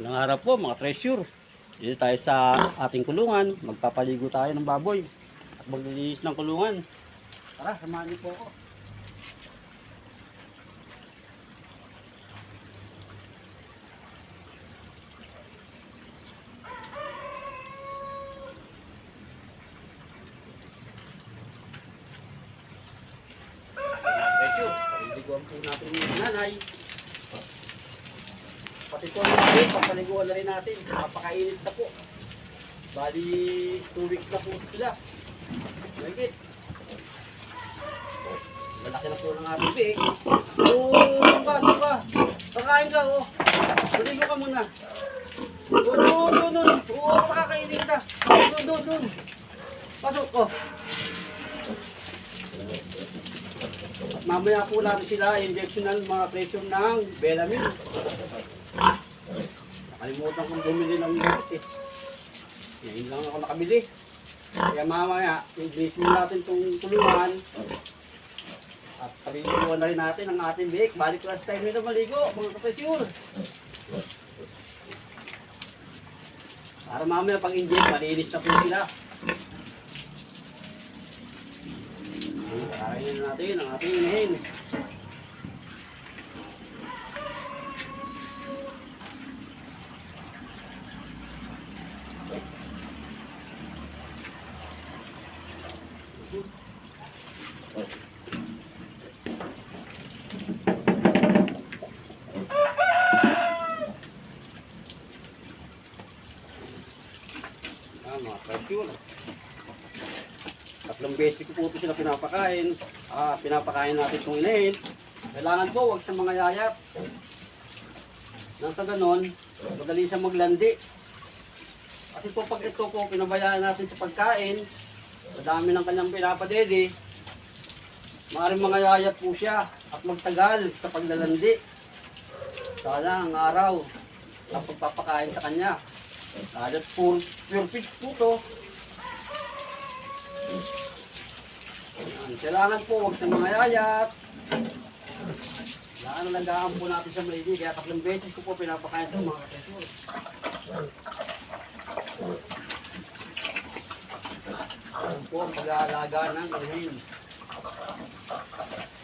Ilang araw po mga treasure. Dito tayo sa ating kulungan. Magpapaligo tayo ng baboy. At maglilinis ng kulungan. Tara, samahan niyo po ako. Treasure, paliliguan po natin yung nanay. Pati po papaliguan na rin natin. Napakainit na po. Bali, 2 weeks na po sila. Mahigit. Malaki na po ng ating big. Oo, suka, suka. Pakain ka, oh. Maligo ka muna. Oo, doon, doon, doon. Oo, pakakainin ka. Doon, doon, doon. Pasok ko. Mamaya po natin sila injectional mga pressure ng Belamine. Nakalimutan kong bumili ng gamit eh. Ngayon lang ako nakabili. Kaya mamaya, i-bless natin itong tulungan. At palilimuan na rin natin ang ating bake. Balik last time nito maligo, mga kapresyur. Para mamaya pag-inject, malinis na po sila. Kakainin na natin ang ating inahin. Beses ko po ito sila pinapakain. Ah, pinapakain natin itong inahin. Kailangan po, huwag sa mga yayap. Nang sa ganon, madali siya maglandi. Kasi po pag ito po, pinabayaan natin sa pagkain, madami ng kanyang pinapadede, maaaring mga yayap po siya at magtagal sa paglalandi. Sana ang araw na pagpapakain sa kanya. Kadat pure, pure fish po to. Kailangan po huwag sa mga yayat. Kailangan nalagaan po natin sa maigi. Kaya tatlong beses ko po pinapakain sa mga kasur. Yan po ang pag-aalaga ng inahin.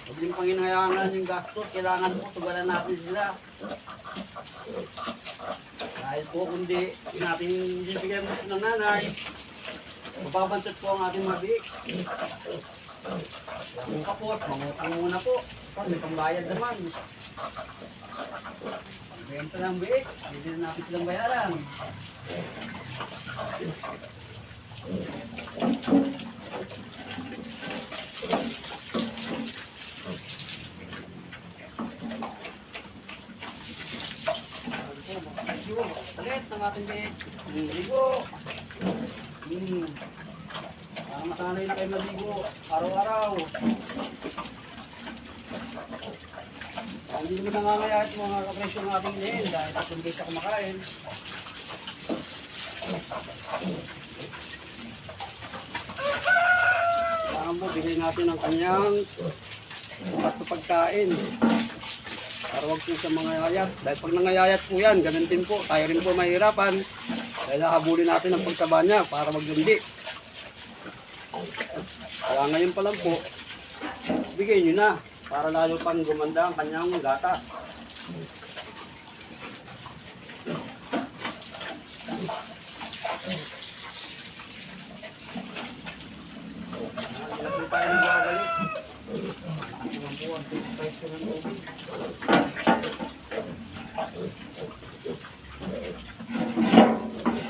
Huwag yung panginayangan yung gastos, kailangan po tugalan natin sila. Dahil po kundi natin bibigyan ng nanay, mababantot po ang ating mabik. Kung kapot, mangutang muna po. Pag may pambayad naman. Pagbenta ng biik, hindi na natin silang bayaran. Ulit ng ating biik. Hmm, Ligo. Hmm. Para masanay na kayo maligo araw-araw. Ah, Hindi naman nangangayahit mga kapresyo ng ating din dahil tatlong beses ako kumakain. Kailangan mo, bigay natin ang kanyang pagkain. Para wag po sa mga yayat. Dahil pag nangayayat po yan, ganun din po. Tayo rin po mahirapan. Dahil habulin natin ang pagsaba niya para maglundi. Kaya ngayon pa lang po, bigay nyo na para lalo pang gumanda ang kanyang gatas.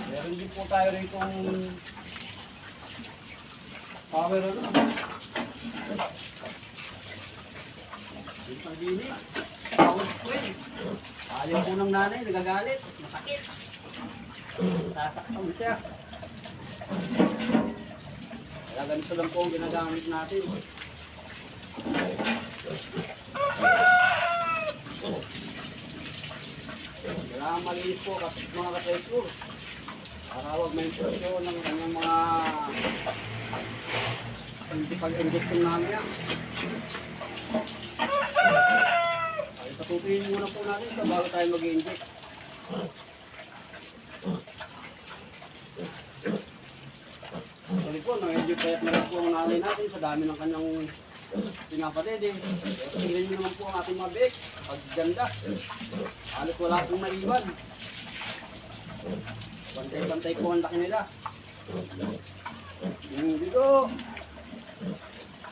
Meron din po tayo rito power ano. Yung pagdinis. Power spray. Ayaw po ng nanay, nagagalit. Masakit. Sasaktan siya. Kaya ganito lang po ang ginagamit natin. Kailangan malinis po kasi mga ka-treasure. Huwag may infeksyon ng kanyang mga hindi pag-injection namin yan. Tutuin muna po natin ito bago tayo mag-inject. Sorry po, medyo payat na po ang nanay natin sa dami ng kanyang pinapatid eh. Tingnan nyo naman po ang ating mga biik. Pagganda. Halos wala pong maiwan. Pantay-pantay po ang laki nila. Hmm, dito.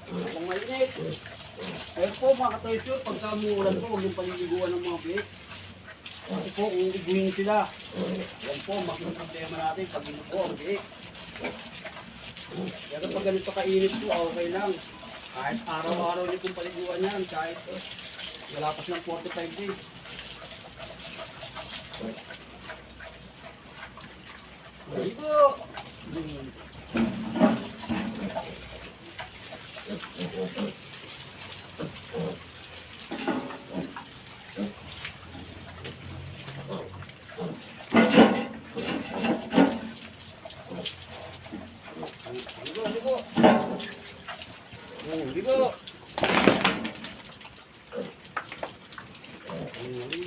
Kung mainit. Ayun po mga ka-treasure, pagka umuulan po, huwag yung paliliguan ng mga biik. Kasi po, kung liguin sila, yan po, makikita problema natin pag ino po ang biik. Pero pag ganito kainit po, okay lang. Kahit araw-araw niyo pong paliguan yan, kahit uh, walapas ng 45 days. Dito! Hmm. Ligo, ligo! Hmm, ligo! Hmm, ligo!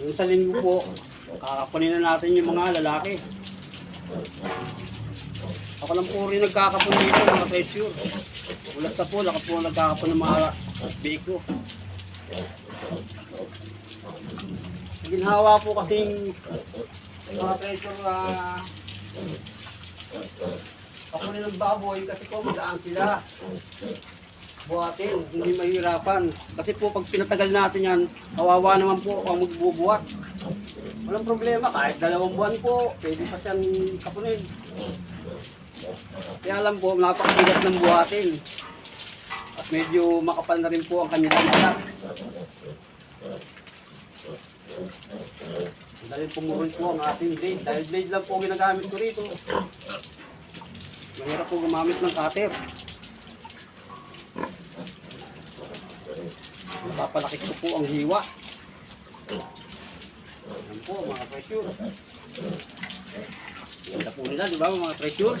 Yung sa linggo po, kakapunin na natin yung mga lalaki. Ako lang po rin nagkakapon dito mga pressure. Ulat na po, laka po nagkakapon ng mga biko. Ginhawa po kasing mga pressure na ako rin ng baboy kasi po magaan sila. Buhatin, hindi mahirapan. Kasi po pag pinatagal natin yan, kawawa naman po ang magbubuhat. Walang problema, kahit dalawang buwan po, pwede pa siyang kapunin. Kaya lang po, napakabigat ng buhatin. At medyo makapal na rin po ang kanilang mata. Dahil pumurol po ang ating blade. Dahil blade lang po ginagamit ko rito. Mahirap po gumamit ng cutter. Napapalaki ko po ang hiwa. Yan po mga pressure. Ganda po nila, di ba mga pressure?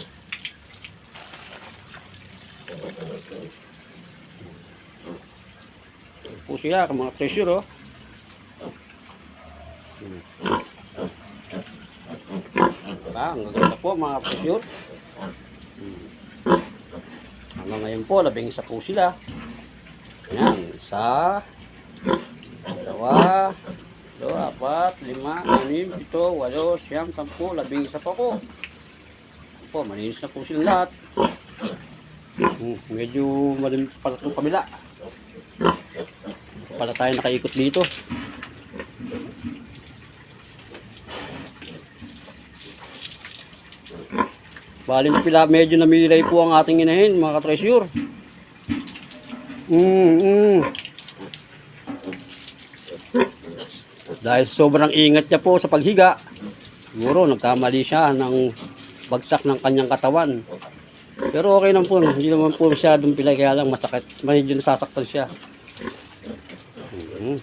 Yan po sila, mga pressure oh. Diba? Ang gaganda po mga pressure. Hanggang ngayon po, labing isa po sila. Yan, isa, dalawa, dalawa, apat, lima, anim, pito, walo, siyam, sampu, labing isa pa po. Po, malinis na po sila lahat. Hmm, medyo malim pala itong kabila. Pala tayo nakaikot dito. Bali na pila, medyo namilay po ang ating inahin, mga ka-treasure. Mm, mm. Dahil sobrang ingat niya po sa paghiga, siguro nagkamali siya ng bagsak ng kanyang katawan. Pero okay naman po, hindi naman po siya pilay, kaya lang masakit, medyo nasasaktan siya. Mm.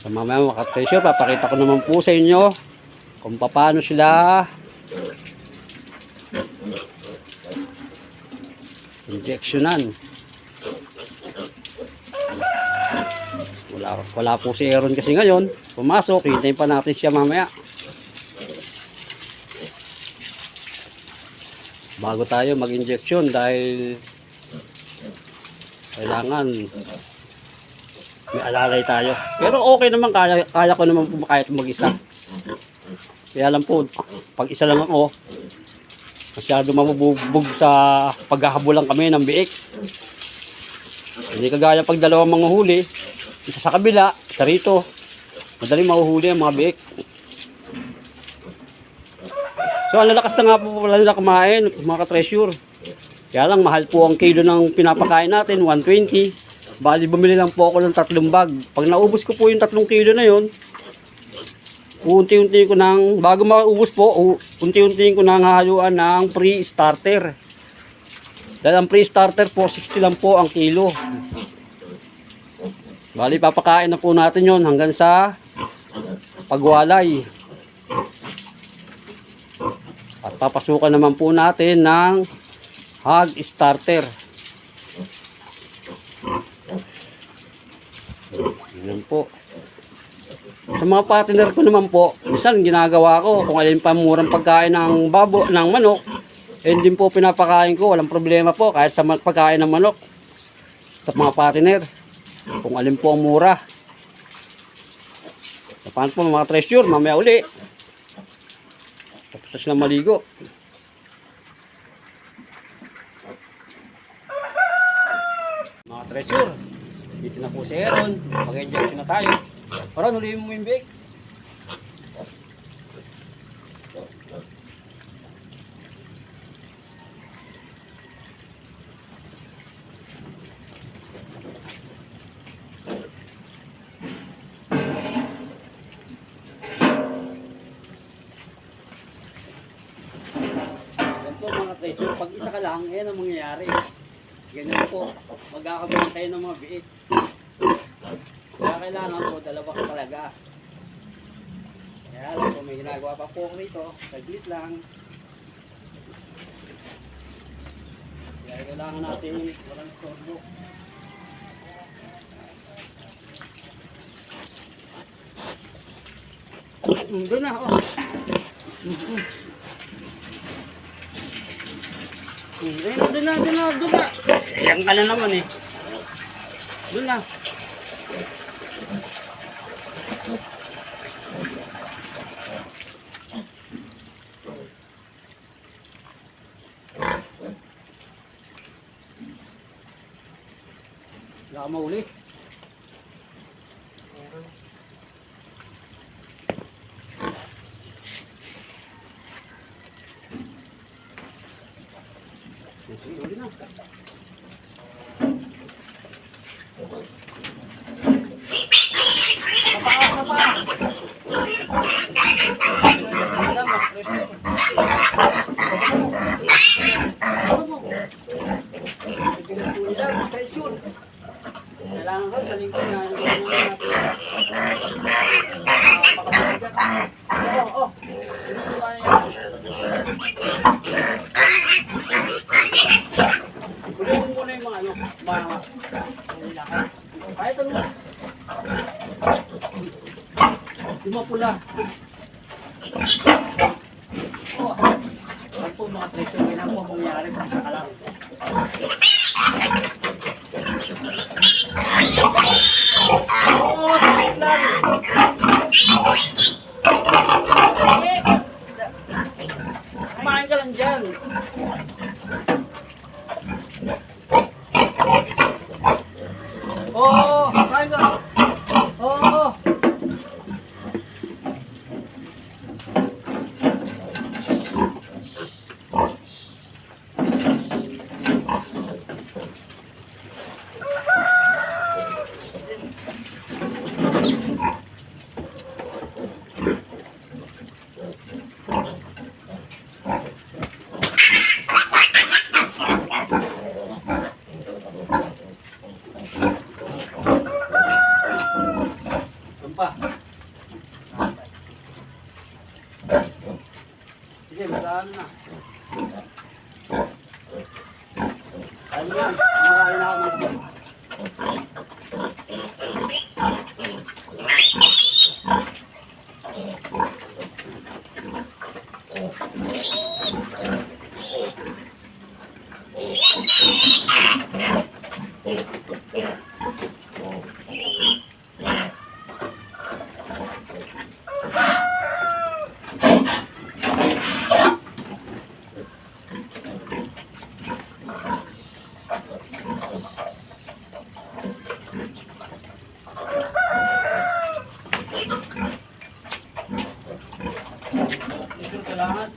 Sa mamaya mga papakita ko naman po sa inyo kung paano sila injectionan. Wala, wala po si Aaron kasi ngayon. Pumasok, hintayin pa natin siya mamaya. Bago tayo mag-injection dahil kailangan may alalay tayo. Pero okay naman, kaya, kaya ko naman kahit mag-isa. Kaya lang po, pag isa lang ako, masyado mabubugbog sa paghahabulan kami ng biik. Hindi kagaya pag dalawang mga huli, isa sa kabila, isa rito. Madali mahuhuli ang mga biik. So, ang lalakas na nga po pala nila kumain, mga ka-treasure. Kaya lang, mahal po ang kilo ng pinapakain natin, 120. Bali, bumili lang po ako ng tatlong bag. Pag naubos ko po yung tatlong kilo na yon, unti-unti ko nang, bago maubos po, unti-unti ko nang hahaluan ng pre-starter. Dahil ang pre-starter po, 60 lang po ang kilo. Bali, papakain na po natin yon hanggang sa pagwalay. At papasukan naman po natin ng hog starter. Yan po. Sa mga partner ko naman po, minsan ginagawa ko kung alin pa murang pagkain ng babo, ng manok, eh, din po pinapakain ko, walang problema po kahit sa pagkain ng manok. Sa mga partner, kung alin po ang mura. Paano po mga treasure, mamaya uli. Tapos na sila maligo. Mga treasure, dito na po si Aaron. Mag-enjoy na tayo. Aaron, ulihin mo yung bake. Mga treasure, pag isa ka lang, yan ang mangyayari. Ganyan po, magkakabilang kayo ng mga biik. Kaya kailangan po, dalawa ka talaga. Kaya lang po, may ginagawa pa po ako rito, saglit lang. Kaya kailangan natin walang storbo. Mm, Doon na, oh. Mm-mm. Doon na, doon na, doon na. Ayan ka na naman eh. Doon na. Lama ulit. Mga pula. Oh, ano po mga treasure, kailangan po mangyari pag sa kalang. Oh,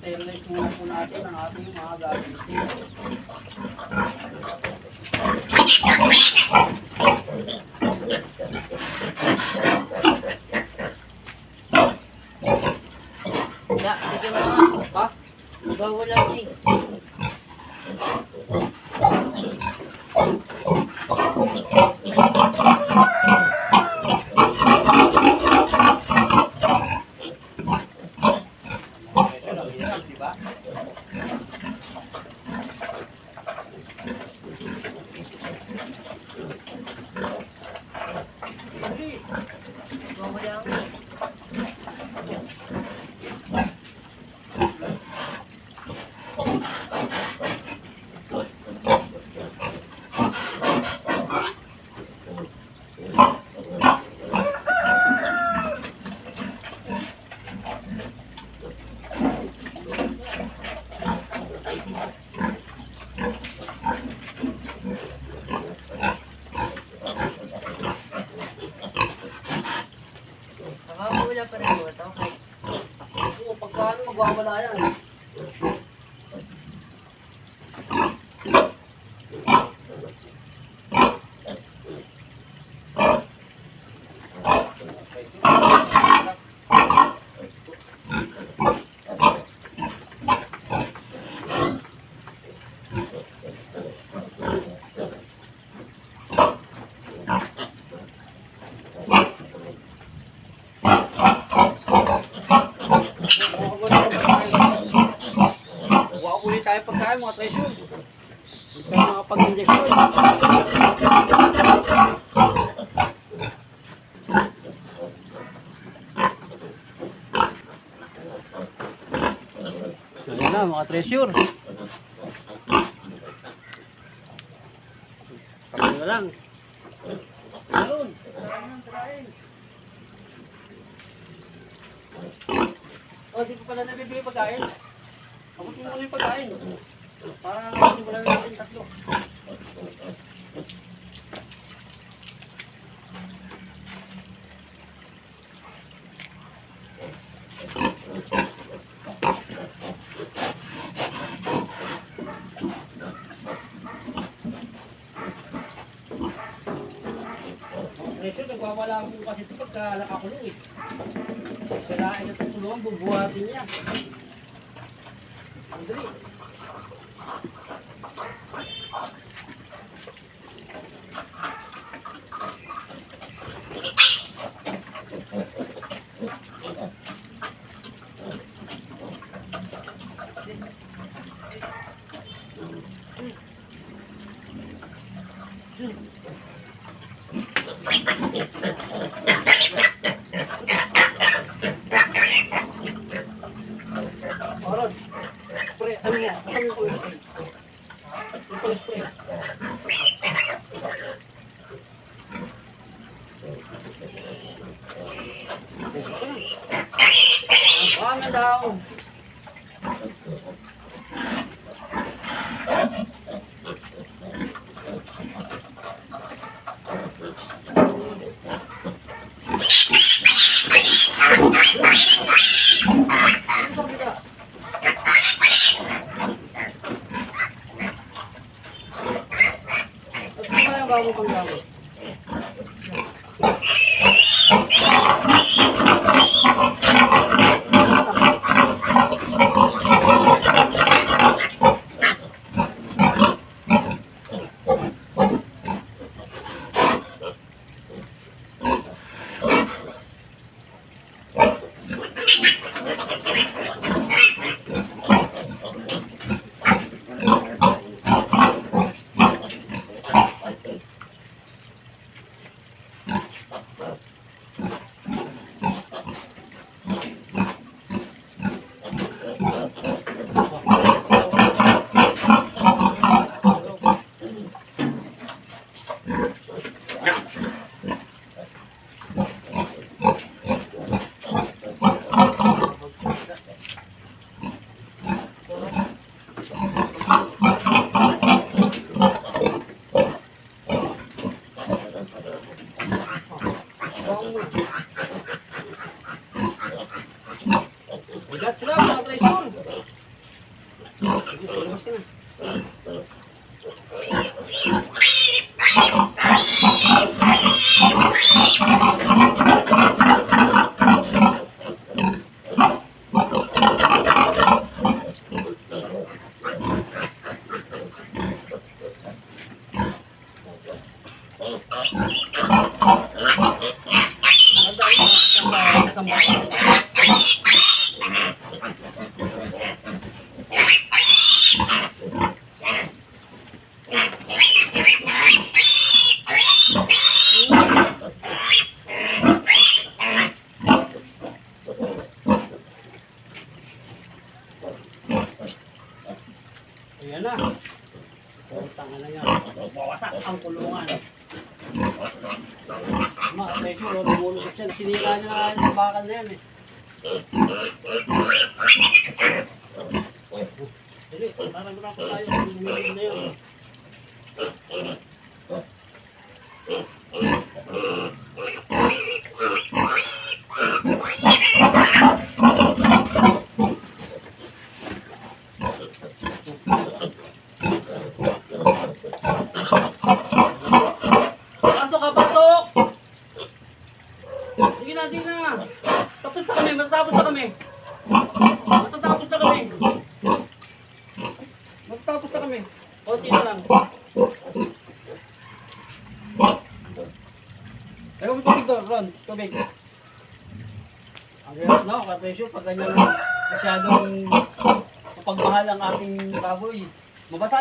stainless muna po natin ang ating mga gamit. Tayo pagkain mga. Ito ang mga pag-injection. So yun na mga treasure. Kami na lang. Ayun. Tarahin lang, tarahin. Oh, di ko pala nabibigay pagkain. Abot mo muna yung pagkain. Para simulan natin tatlo. Presyo, nagwawala ako kasi ito pagka nakakulong eh. Sirain na tutulungan, bubuhatin niya. Ang dali. Ah,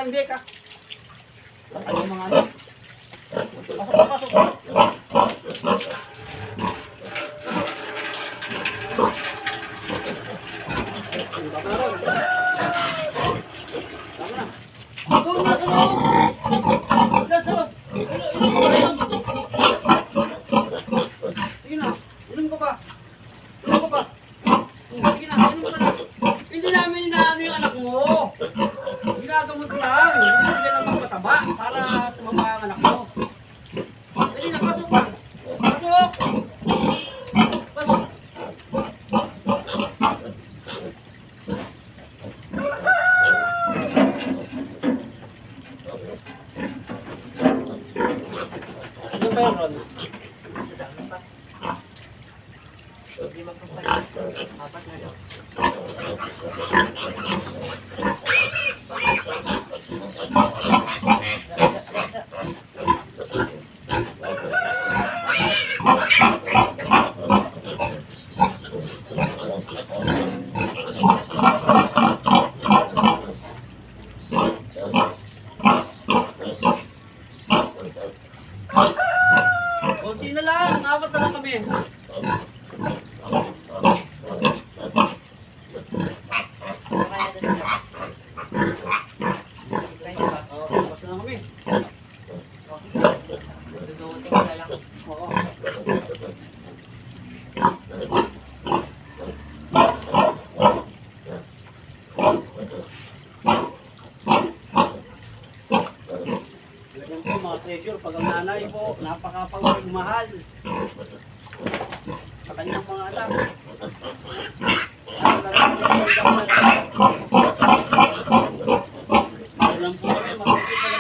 Mabasa, hindi ka. Ano yung mga ano? Pasok, pasok, pasok. Doon na sa loob! Doon sa loob! Inom- inom ko ba yun? Sige na, inom ko pa. Inom ko pa. Sige na, inom ko na. Hindi namin inaano yung anak mo. Ginagamot ko lang. Hindi mo yan ang pataba para tumaba ang anak mo. Sige na, pasok pa. Pasok! Pasok! Ano ba yun, Ron? Dami pa. Hindi magpapalit. Apat na lang. Konti na lang, apat na lang kami. Kaya na sila. Kaya na ba? Oo, apat na lang kami. Dudutin ko na lang. Oo. Ganyan po mga treasure, pag ang nanay po, napakapagmahal sa kanyang mga anak. Lalo na rin po ang dapat. Alam po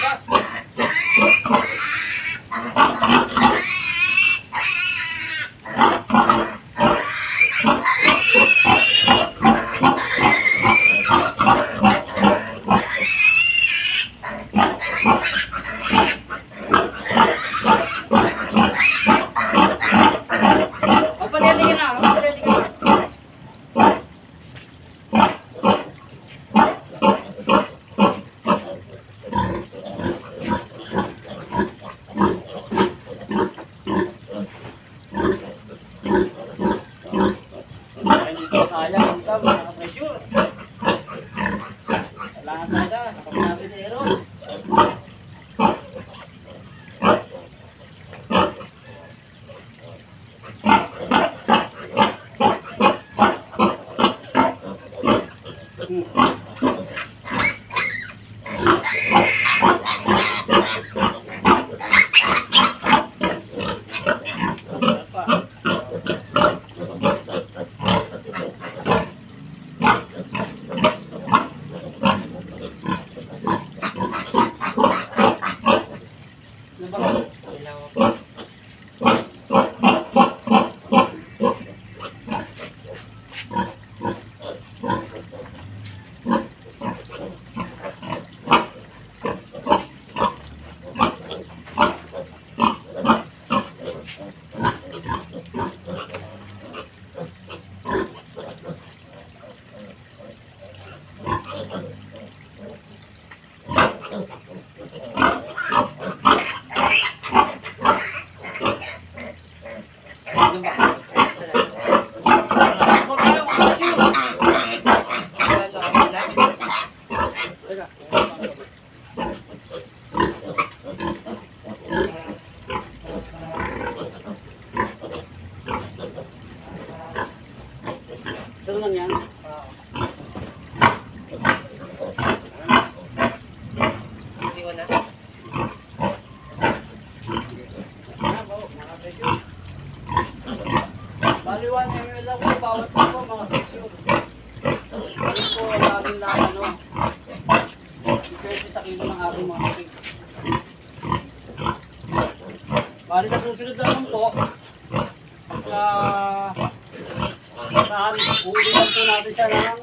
uulitan po natin siya ng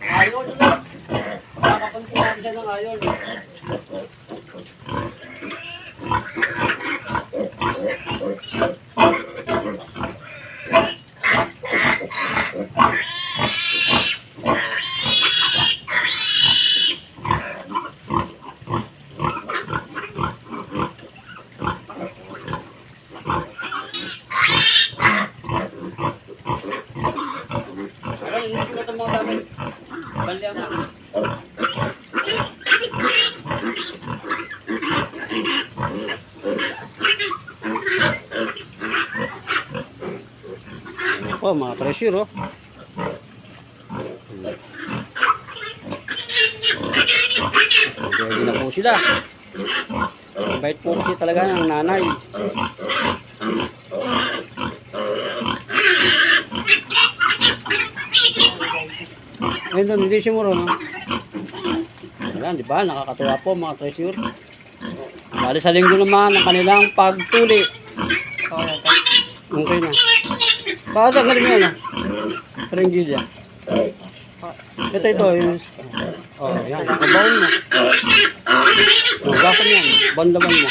ayon. Kakapan po natin siya ng ayon. Ayun, hindi ko ito mga dami. Balya na. Oh, mga treasure, oh. Ready na po sila. Bait po kasi talaga ng nanay. Ayun doon, hindi siya muro, no? Ayan, di ba? Nakakatuwa po mga treasure. Bali sa linggo naman ang kanilang pagtuli. Okay na. Bakit ang galing yan, ah? Ringgilya. Ito, ito. Yung... Oh, yan. Kabaon mo. Bakit yan? Bandaman mo.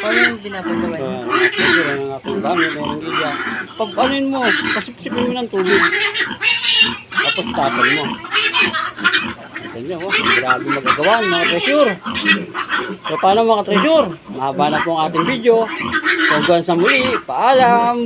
Paano yung binabandawan? So, ang aking yun, ang aking gamit, ang ringgilya. Pag anin mo, pasipsipin mo ng tubig. Tapos tapon mo. Ganyan, oh. Grabe magagawa, mga treasure. So, paano mga treasure? Mahaba na po ang ating video. Hanggang sa muli, paalam!